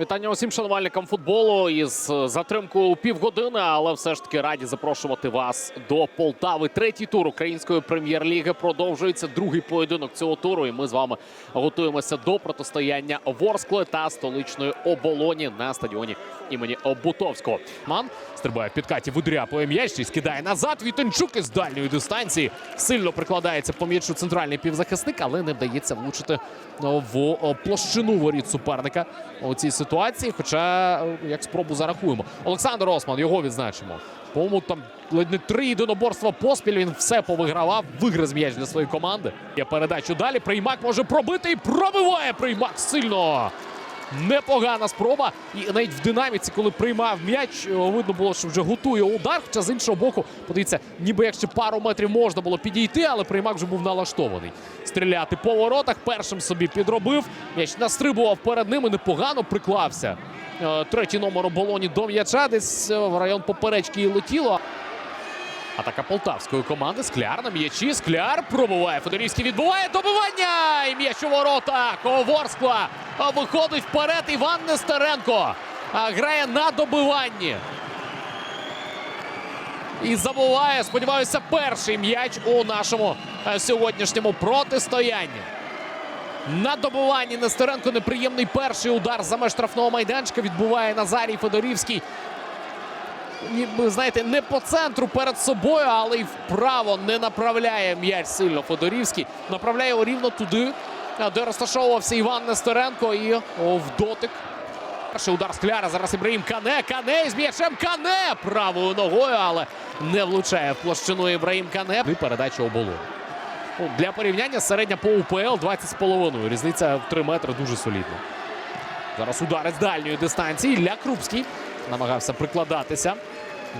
Вітання усім шанувальникам футболу із е, затримкою у півгодини, але все ж таки раді запрошувати вас до Полтави. Третій тур української прем'єр-ліги продовжується другий поєдинок цього туру. І ми з вами готуємося до протистояння Ворскли та столичної оболоні на стадіоні імені Бутовського. Ман стрибає в підкаті, видряпує м'яч і скидає назад. Вітенчук із дальньої дистанції сильно прикладається по м'ячу центральний півзахисник, але не вдається влучити е, в е, площину воріт суперника у цій ситуації. Хоча е, як спробу зарахуємо. Олександр Осман його відзначимо. По-моєму, там ледь не три єдиноборства поспіль. Він все повигравав, виграв м'яч для своєї команди. Є передачу далі. Приймак може пробити і пробиває приймак сильно. Непогана спроба. І навіть в динаміці, коли приймав м'яч, е, видно було, що вже готує удар. Хоча з іншого боку, подивіться, ніби як ще пару метрів можна було підійти, але приймак вже був налаштований. Стріляти по воротах. Першим собі підробив. М'яч настрибував перед ними, непогано приклався. Е, Третій номер оболоні до м'яча. Десь е, в район поперечки і летіло. Атака полтавської команди. Скляр на м'ячі. Скляр пробиває. Федорівський відбуває добивання. І м'яч у воротах. Ворскла виходить вперед. Іван Нестеренко грає на добиванні. І забуває, сподіваюся, перший м'яч у нашому е, сьогоднішньому протистоянні. На добиванні Нестеренко неприємний перший удар за меж штрафного майданчика відбуває Назарій Федорівський ніби знаєте, не по центру перед собою, але й вправо не направляє м'яч сильно Федорівський. Направляє його рівно туди, де розташовувався Іван Нестеренко. І о, в дотик. Перший удар скляра. Зараз Ібраїм Кане. Кане із м'ячем Кане правою ногою, але не влучає в площину Ібраїм Кане. І передача оболоні. Ну, Для порівняння середня по УПЛ 20,5. Різниця в 3 метри дуже солідна. Зараз удари з дальньої дистанції. Ілля Крупський намагався прикладатися.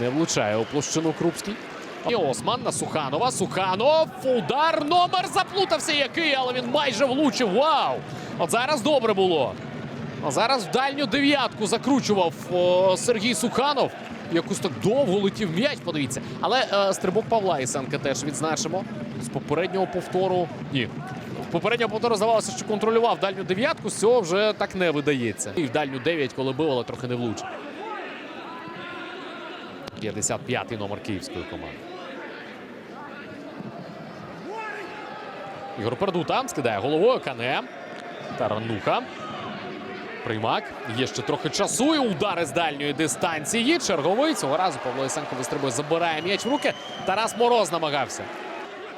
Не влучає у площину Крупський. І Осман на Суханова. Суханов. Удар. Номер заплутався який, але він майже влучив. Вау! От зараз добре було. А зараз в дальню дев'ятку закручував о, Сергій Суханов. Якось так довго летів м'яч, подивіться. Але е, стрибок Павла Ісенка теж відзначимо. З попереднього повтору. Ні. З попереднього повтору здавалося, що контролював дальню дев'ятку. З цього вже так не видається. І в дальню дев'ять, коли бив, але трохи не влучив. 55-й номер київської команди. Ігор Пердута скидає головою Кане. Тарануха. Приймак. Є ще трохи часу. І удари з дальньої дистанції. Черговий. Цього разу Павло Ісенко вистрибує, забирає м'яч в руки. Тарас Мороз намагався.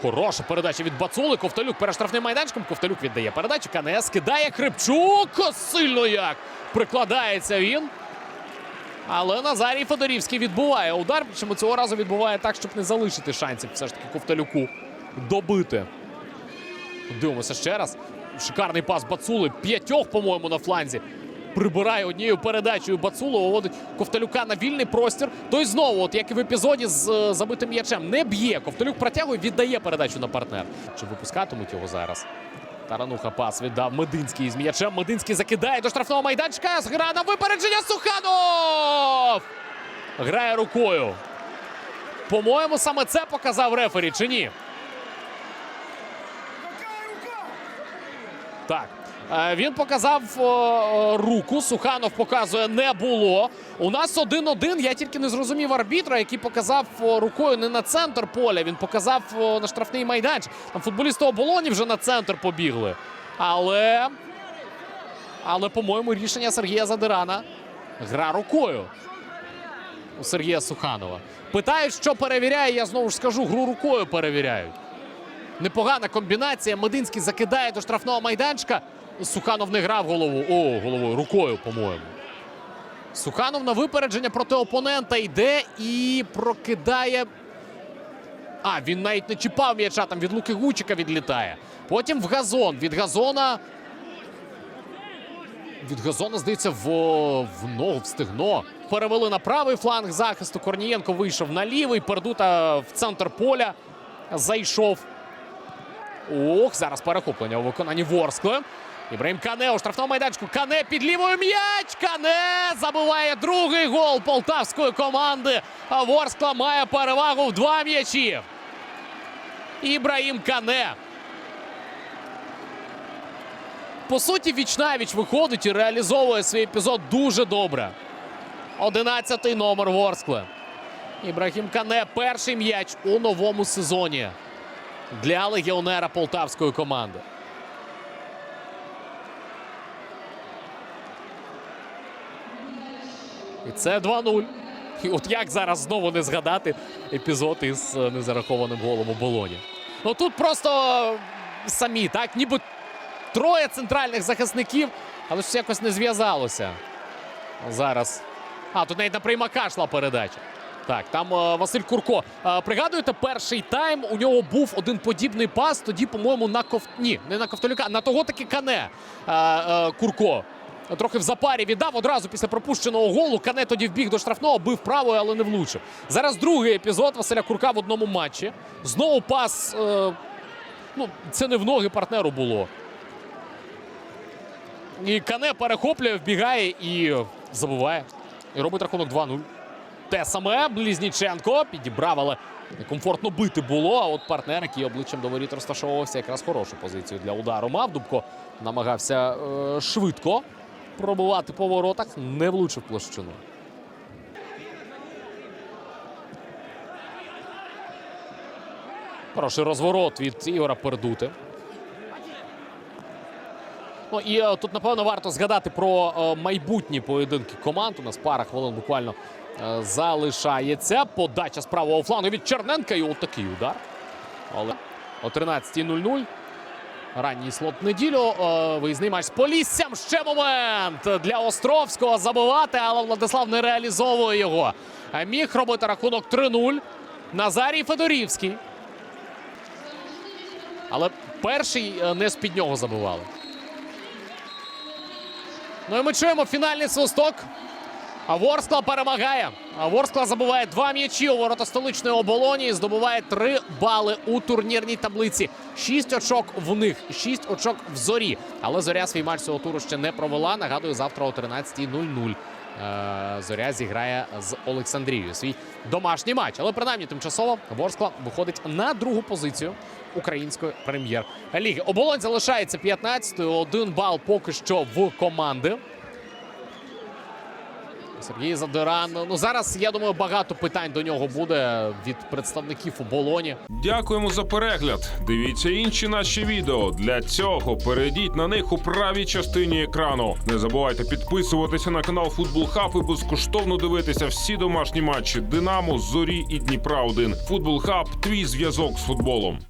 Хороша передача від Бацули. Ковталюк перед штрафним майданчиком. Ковталюк віддає передачу. Кане скидає Кривчук. Сильно як прикладається він. Але Назарій Федорівський відбуває удар. Причому цього разу відбуває так, щоб не залишити шансів все ж таки Ковталюку добити. Дивимося ще раз. Шикарний пас Бацули. П'ятьох, по-моєму, на фланзі. Прибирає однією передачею Бацулу, виводить Ковталюка на вільний простір. Той знову, от як і в епізоді з е, забитим м'ячем, не б'є. Ковталюк протягує, віддає передачу на партнер. Чи випускатимуть його зараз? Тарануха пас віддав Мединський з м'ячем. Мединський закидає до штрафного майданчика. Гра на випередження Суханов! Грає рукою. По-моєму, саме це показав рефері, чи ні? Так. Е, Він показав руку. Суханов показує не було. У нас 1-1. Я тільки не зрозумів арбітра, який показав рукою не на центр поля. Він показав на штрафний майданчик. Там футболісти оболоні вже на центр побігли. Але. Але, по-моєму, рішення Сергія Задирана. Гра рукою у Сергія Суханова. Питають, що перевіряє. Я знову ж скажу, гру рукою перевіряють. Непогана комбінація. Мединський закидає до штрафного майданчика. Суханов не грав голову. О, головою, рукою, по-моєму. Суханов на випередження проти опонента йде і прокидає. А, він навіть не чіпав м'яча, там від Луки Гучика відлітає. Потім в газон. Від газона. Від газона, здається, в, в ногу, в стегно. Перевели на правий фланг захисту. Корнієнко вийшов на лівий. Пердута в центр поля зайшов. Ох, зараз перехоплення у виконанні Ворскли. Ібраїм Кане у штрафному майданчику. Кане під лівою м'яч. Кане забиває другий гол полтавської команди. А Ворскла має перевагу в два м'ячі. Ібраїм Кане. По суті, віч виходить і реалізовує свій епізод дуже добре. Одинадцятий номер Ворскле. Ібрахім Кане перший м'яч у новому сезоні для легіонера полтавської команди. І це 2-0. І от як зараз знову не згадати епізод із е, незарахованим голом у болоні. Ну тут просто самі, так? Ніби троє центральних захисників, але ж якось не зв'язалося. Зараз. А, тут навіть на приймака йшла передача. Так, там е, Василь Курко. Е, пригадуєте, перший тайм у нього був один подібний пас. Тоді, по-моєму, на Ков... Ні, не на Ковтолюка, на того таки Кане Курко. Трохи в запарі віддав одразу після пропущеного голу. Кане тоді вбіг до штрафного, бив правою, але не влучив. Зараз другий епізод Василя Курка в одному матчі. Знову пас. Е, ну, це не в ноги партнеру було. І Кане перехоплює, вбігає і забуває. І робить рахунок 2-0. Те саме Близніченко підібрав, але комфортно бити було. А от партнер, який обличчям до воріт розташовувався, якраз хорошу позицію для удару мав. Дубко намагався е, швидко пробувати по воротах, не влучив площину. Хороший розворот від Ігора Пердути. Ну і е, тут, напевно, варто згадати про е, майбутні поєдинки команд. У нас пара хвилин буквально е, залишається. Подача з правого флангу від Черненка. І отакий удар. Але о 13.00. Ранній слот неділю. Е, виїзний матч з Поліссям. Ще момент для Островського забивати, але Владислав не реалізовує його. Е, Міг робити рахунок 3-0. Назарій Федорівський. Але перший е, не з-під нього забивали. Ну і ми чуємо фінальний свисток. А Ворскла перемагає. Ворскла забуває два м'ячі у ворота столичної оболоні і здобуває три бали у турнірній таблиці. Шість очок в них, шість очок в зорі. Але зоря свій матч цього туру ще не провела. Нагадую, завтра о 13.00. Е, Зоря зіграє з Олександрією свій домашній матч. Але принаймні тимчасово Ворскла виходить на другу позицію української прем'єр-ліги. Оболонь залишається 15-ю. Один бал поки що в команди. Сергій Задиран. Ну зараз я думаю, багато питань до нього буде від представників у болоні. Дякуємо за перегляд. Дивіться інші наші відео. Для цього перейдіть на них у правій частині екрану. Не забувайте підписуватися на канал Футбол Хаб і безкоштовно дивитися всі домашні матчі Динамо, Зорі і Дніпра 1 Футбол Хаб твій зв'язок з футболом.